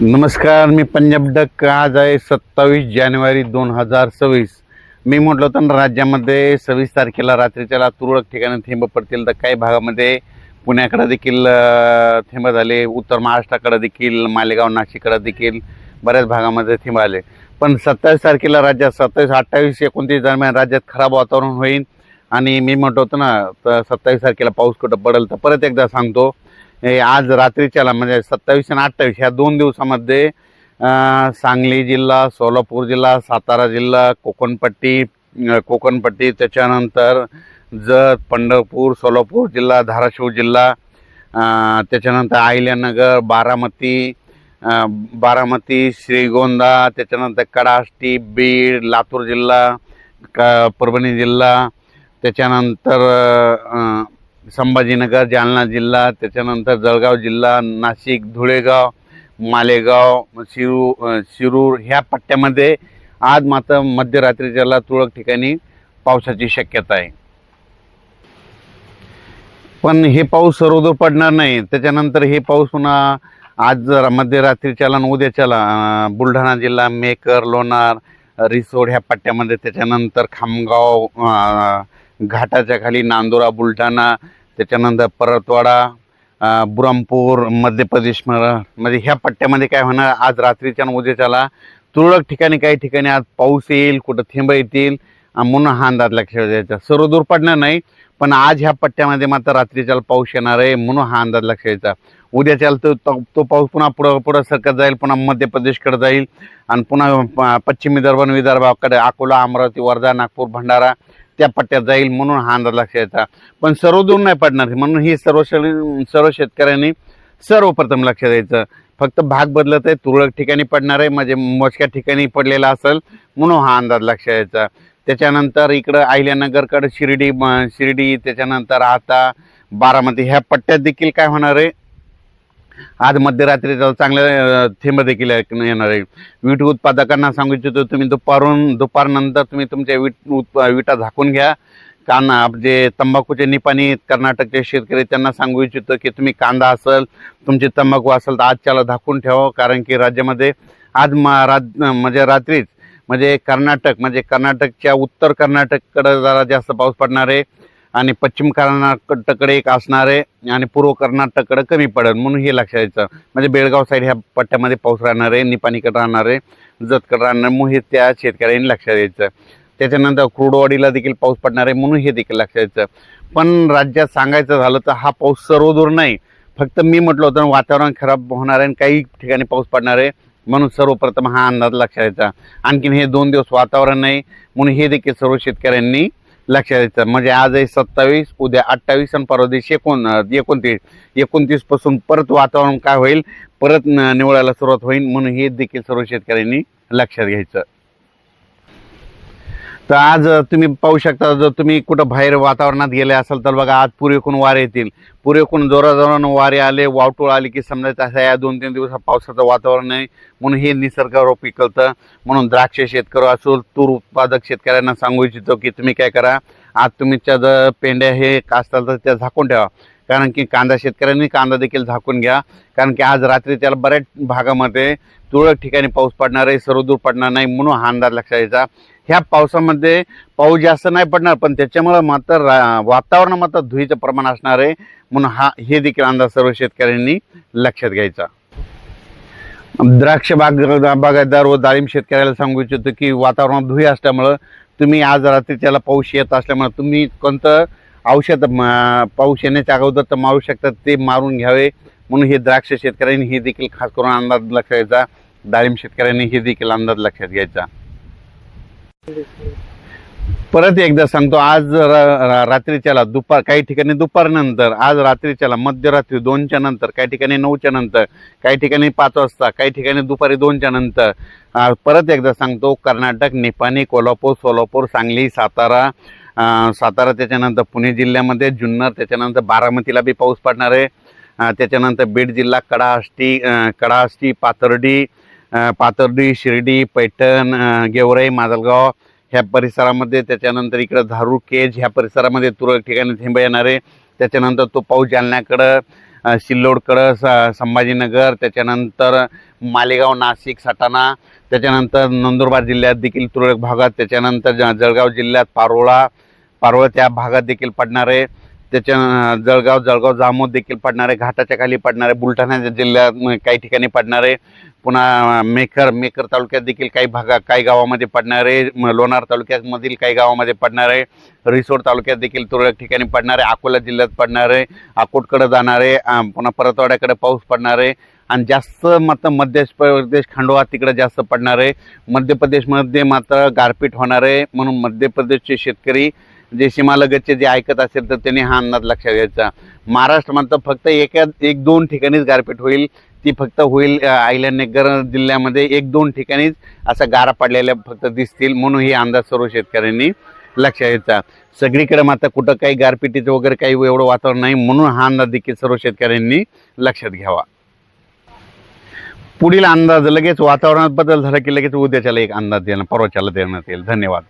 नमस्कार मी पंजाब डक. आज आहे सत्तावीस जानेवारी दोन हजार सव्वीस. मी म्हटलं होतं ना राज्यामध्ये सव्वीस तारखेला रात्रीच्याला तुरळक ठिकाणी थेंब पडतील तर काही भागामध्ये पुण्याकडे देखील थेंब झाले. उत्तर महाराष्ट्राकडे देखील मालेगाव नाशिककडे देखील बऱ्याच भागामध्ये थेंब आले. पण सत्तावीस तारखेला राज्यात सत्तावीस अठ्ठावीस एकोणतीस दरम्यान राज्यात खराब वातावरण होईल. आणि मी म्हटलं होतं ना तर सत्तावीस तारखेला पाऊस कुठं पडेल तर परत एकदा सांगतो. आज रात्रीच्याला म्हणजे सत्तावीस आणि अठ्ठावीस ह्या दोन दिवसामध्ये सांगली जिल्हा सोलापूर जिल्हा सातारा जिल्हा कोकणपट्टी कोकणपट्टी त्याच्यानंतर जत पंढरपूर सोलापूर जिल्हा धाराशिव जिल्हा त्याच्यानंतर अहिल्यानगर बारामती बारामती श्रीगोंदा त्याच्यानंतर कडाष्टी बीड लातूर जिल्हा क परभणी जिल्हा त्याच्यानंतर संभाजीनगर जालना जिल्हा त्याच्यानंतर जळगाव जिल्हा नाशिक धुळेगाव मालेगाव शिरू शिरूर ह्या पट्ट्यामध्ये आज मात्र मध्यरात्रीच्याला तुरळक ठिकाणी पावसाची शक्यता आहे. पण हे पाऊस सर्वदूर पडणार नाही. त्याच्यानंतर हे पाऊस पुन्हा आज जरा मध्यरात्रीच्याला आणि उद्याच्याला बुलढाणा जिल्हा मेकर लोणार रिसोड ह्या पट्ट्यामध्ये त्याच्यानंतर खामगाव घाटाच्या खाली नांदुरा बुलढाणा त्याच्यानंतर परतवाडा बुरमपूर मध्य प्रदेश म्हणजे ह्या पट्ट्यामध्ये काय होणार? आज रात्रीच्या आणि उद्याच्याला तुरळक ठिकाणी काही ठिकाणी आज पाऊस येईल कुठं थेंब येतील म्हणून हा अंदाज लक्षात द्यायचा सर्व दूर पडणार नाही पण आज ह्या पट्ट्यामध्ये मात्र रात्रीच्याला पाऊस येणार आहे म्हणून हा अंदाज लक्षात द्यायचा उद्याच्याला तो तो- तो पाऊस पुन्हा पुढं पुढं सरकत जाईल पुन्हा मध्य प्रदेशकडे जाईल आणि पुन्हा प- पश्चिम विदर्भ आणि विदर्भाकडे अकोला अमरावती वर्धा नागपूर भंडारा त्या पट्ट्यात जाईल म्हणून हा अंदाज लक्षात यायचा पण सर्व दूर नाही पडणार म्हणून ही सर्व सर्व शेतकऱ्यांनी सर्वप्रथम लक्ष द्यायचं फक्त भाग बदलत आहे तुरळक ठिकाणी पडणार आहे म्हणजे मोजक्या ठिकाणी पडलेला असेल म्हणून हा अंदाज लक्षात यायचा. त्याच्यानंतर इकडं अहिल्यानगरकडं शिर्डी शिर्डी त्याच्यानंतर आता बारामती. ह्या पट्ट्यात देखील काय होणार आहे? आज मध्यरात्री त्याला चांगल्या थेंब देखील येणार आहे. वीट उत्पादकांना सांगू इच्छितो तुम्ही दुपारून दुपारनंतर तुम्ही तुमच्या वीट उत विटा झाकून घ्या. कांदा जे तंबाखूचे निपाणी कर्नाटकचे शेतकरी त्यांना सांगू इच्छितो की तुम्ही कांदा असेल तुमची तंबाखू असेल तर आजच्याला झाकून ठेवा कारण की राज्यामध्ये आज मा राज म्हणजे रात्रीच म्हणजे कर्नाटक म्हणजे कर्नाटकच्या उत्तर कर्नाटककडं जरा जास्त पाऊस पडणार आहे. आणि पश्चिम कर्नाटककडे एक असणार आहे आणि पूर्व कर्नाटककडे कमी पडेल म्हणून हे लक्षात यायचं. म्हणजे बेळगाव साईड ह्या पट्ट्यामध्ये पाऊस राहणार आहे निपाणीकडे राहणार आहे जतकडे राहणार म्हणून हे त्या शेतकऱ्यांनी लक्षात यायचं. त्याच्यानंतर क्रुडवाडीला देखील पाऊस पडणार आहे म्हणून हे देखील लक्षात यायचं. पण राज्यात सांगायचं झालं तर हा पाऊस सर्वदूर नाही. फक्त मी म्हटलं होतं वातावरण खराब होणार आहे आणि काही ठिकाणी पाऊस पडणार आहे म्हणून सर्वप्रथम हा अंदाज लक्षात यायचा. आणखीन हे दोन दिवस वातावरण नाही म्हणून हे देखील सर्व शेतकऱ्यांनी लक्षात येतं. म्हणजे आज आहे सत्तावीस उद्या अठ्ठावीस आणि परवा दिवशी एकोण एकोणतीस. एकोणतीसपासून परत वातावरण काय होईल? परत निवळायला सुरुवात होईल म्हणून हे देखील सर्व शेतकऱ्यांनी लक्षात घ्यायचं. तर आज तुम्ही पाहू शकता जर तुम्ही कुठं बाहेर वातावरणात गेले असाल तर बघा आज पुरेकून वारे येतील. पुरेकून जोराजोरानं वारे आले वावटोळ आले की समजायचं असं या दोन तीन दिवसात पावसाचं वातावरण आहे. म्हणून हे निसर्गरोप पिकवतं म्हणून द्राक्ष शेतकरी असो तूर उत्पादक शेतकऱ्यांना सांगू इच्छितो की तुम्ही काय करा आज तुमच्या जर पेंड्या हे असतात तर त्या झाकून ठेवा. कारण की कांदा शेतकऱ्यांनी कांदा देखील झाकून घ्या. कारण की आज रात्री त्याला बऱ्याच भागामध्ये तुरळक ठिकाणी पाऊस पडणार आहे सर्वदूर पडणार नाही म्हणून हा अंदाज लक्षात यायचा ह्या पावसामध्ये पाऊस जास्त नाही पडणार पण त्याच्यामुळं मात्र रा- वातावरण मात्र धुळीचं प्रमाण असणार आहे. म्हणून हा हे देखील अंदाज सर्व शेतकऱ्यांनी लक्षात घ्यायचा. द्राक्ष बाग बागायतदार व डाळिंब शेतकऱ्याला सांगू इच्छितो की वातावरणात धुळी असल्यामुळं तुम्ही आज रात्री त्याला पाऊस येत असल्यामुळे तुम्ही कोणतं औषध म- पाऊस येण्याच्या अगोदर तर मारू शकतात ते मारून घ्यावे. म्हणून हे द्राक्ष शेतकऱ्यांनी हे देखील खास करून अंदाज लक्षात घ्यायचा. डाळिंब शेतकऱ्यांनी हे देखील अंदाज लक्षात घ्यायचा. परत एकदा सांगतो आज रात्रीच्याला दुपार काही ठिकाणी दुपारनंतर आज रात्रीच्याला मध्यरात्री दोनच्या नंतर काही ठिकाणी नऊच्या नंतर काही ठिकाणी पाच वाजता काही ठिकाणी दुपारी दोनच्या नंतर. परत एकदा सांगतो कर्नाटक निपाणी कोल्हापूर सोलापूर सांगली सातारा सातारा त्याच्यानंतर पुणे जिल्ह्यामध्ये जुन्नर त्याच्यानंतर बारामतीला बी पाऊस पडणार आहे. त्याच्यानंतर बीड जिल्हा कडाहष्टी कडाहष्टी पाथर्डी पातर्डी पाथर्डी शिर्डी पैठण गेवराई माजलगाव ह्या परिसरामध्ये त्याच्यानंतर इकडं धारू केज ह्या परिसरामध्ये तुरळक ठिकाणी थेंब येणार. आहे त्याच्यानंतर तो पाऊस जालन्याकडं सिल्लोडकडं स संभाजीनगर त्याच्यानंतर मालेगाव नाशिक सटाणा त्याच्यानंतर नंदुरबार जिल्ह्यात देखील तुरळक भागात त्याच्यानंतर ज- जळगाव जिल्ह्यात पारोळा पारोळा त्या भागात देखील पडणार. आहे त्याच्या जळगाव जळगाव जामोद देखील पडणार आहे घाटाच्या खाली पडणार आहे बुलढाणा जिल्ह्यात काही ठिकाणी पडणार आहे पुन्हा मेकर मेकर तालुक्यात देखील काही भागा काही गावामध्ये पडणार आहे लोणार तालुक्यामधील काही गावामध्ये पडणार आहे रिसोड तालुक्यात देखील तुरळक ठिकाणी पडणार आहे अकोला जिल्ह्यात पडणार आहे अकोटकडे जाणार आहे पुन्हा परतवाड्याकडे पाऊस पडणार आहे आणि जास्त मात्र मध्य प्रदेश खंडवा तिकडे जास्त पडणार. आहे मध्य प्रदेशमध्ये मात्र गारपीट होणार आहे म्हणून मध्य प्रदेशचे शेतकरी जे सीमालगतचे जे ऐकत असेल तर त्यांनी हा अंदाज लक्षात घ्यायचा. महाराष्ट्रामध्ये फक्त एका एक दोन ठिकाणीच गारपीट होईल. ती फक्त होईल अहिल्यानगर जिल्ह्यामध्ये एक दोन ठिकाणीच असा गारा पडलेल्या फक्त दिसतील म्हणून हे अंदाज सर्व शेतकऱ्यांनी लक्षात घ्यायचा. सगळीकडे मात्र कुठं काही गारपिटीचं वगैरे काही एवढं वातावरण नाही म्हणून हा अंदाज देखील सर्व शेतकऱ्यांनी लक्षात घ्यावा. पुढील अंदाज लगेच वातावरणात बदल झाला की लगेच उद्याच्याला एक अंदाज देणं परवाच्याला देण्यात येईल. धन्यवाद.